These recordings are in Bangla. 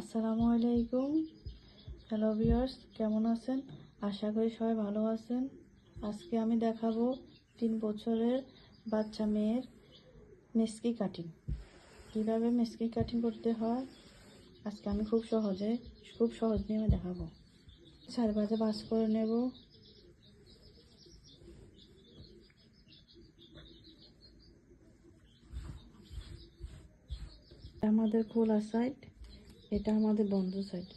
আসসালামু আলাইকুম। হ্যালো ভিউয়ার্স কেমন আছেন? আশা করি সবাই ভালো আছেন। আজকে আমি দেখাবো তিন বছরের বাচ্চা মেয়ের মেসকি কাটিং। কীভাবে মেসকি কাটিং করতে হয়? আজকে আমি খুব সহজে, খুব সহজ নিয়মে দেখাবো। চার বাজে বাস করে নেব। আমাদের খোলা সাইড এটা আমাদের বন্ধ সাইড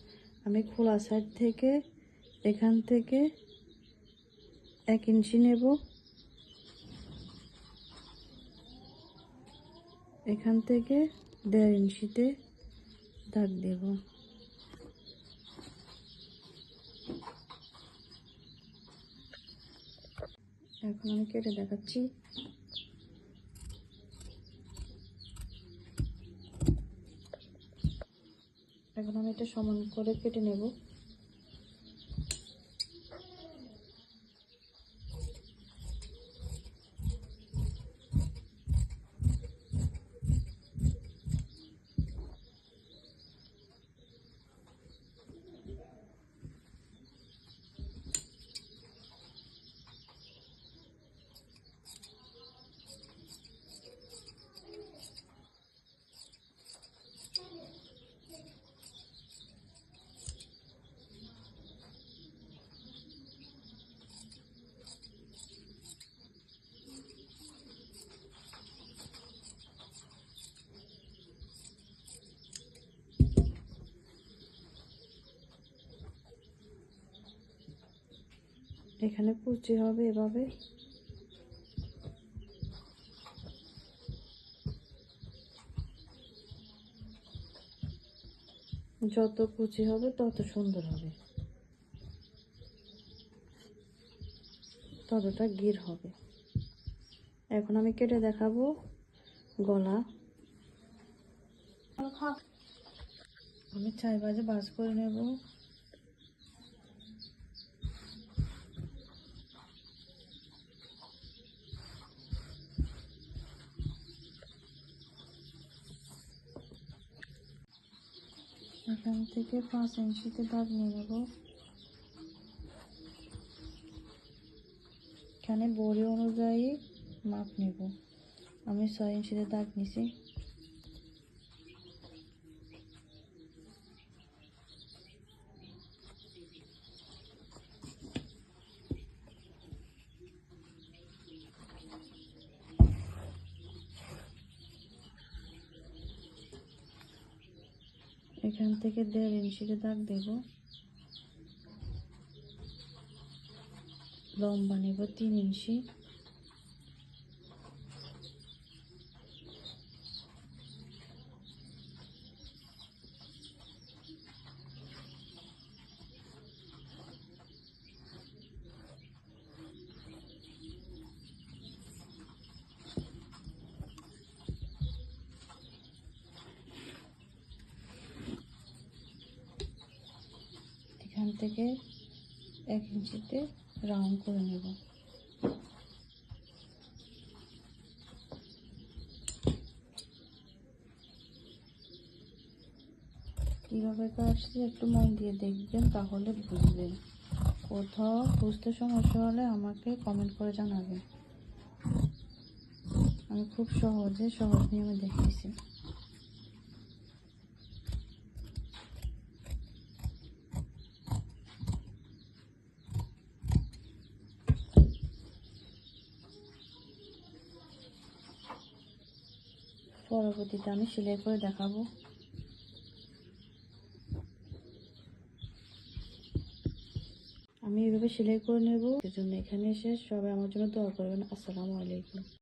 আমি খোলা সাইড থেকে এখান থেকে এক ইঞ্চি নেব। এখান থেকে দেড় ইঞ্চিতে দাগ দেব। এখন আমি কেটে দেখাচ্ছি। এখন আমি এটা সমান করে কেটে নেব। এখানে কুচি হবে এভাবে। যত কুচি হবে, তত সুন্দর হবে। ততটা গির হবে। এখন আমি কেটে দেখাবো গলা। আমি চাই বাজে বাজ করে নেব। এখান থেকে পাঁচ ইঞ্চিতে দাগ নিয়ে নেব। এখানে বড়ি অনুযায়ী মাপ নেব। আমি ছয় ইঞ্চিতে দাগ নিছি। এখান থেকে দেড় ইঞ্চিতে দাগ দেব। লম্বা নেব তিন ইঞ্চি এখান থেকে এক ইঞ্চিতে রাউন্ড করে নেব। কীভাবে কাটছি একটু মন দিয়ে দেখবেন, তাহলে বুঝবেন। কোথাও বুঝতে সমস্যা হলে আমাকে কমেন্ট করে জানাবেন। আমি খুব সহজে, সহজ নিয়মে দেখিয়েছি। পরবর্তীতে আমি সেলাই করে দেখাবো। আমি এভাবে সেলাই করে নেব এখানে এসে সবাই আমার জন্য দোয়া করবেন। আসসালামু আলাইকুম।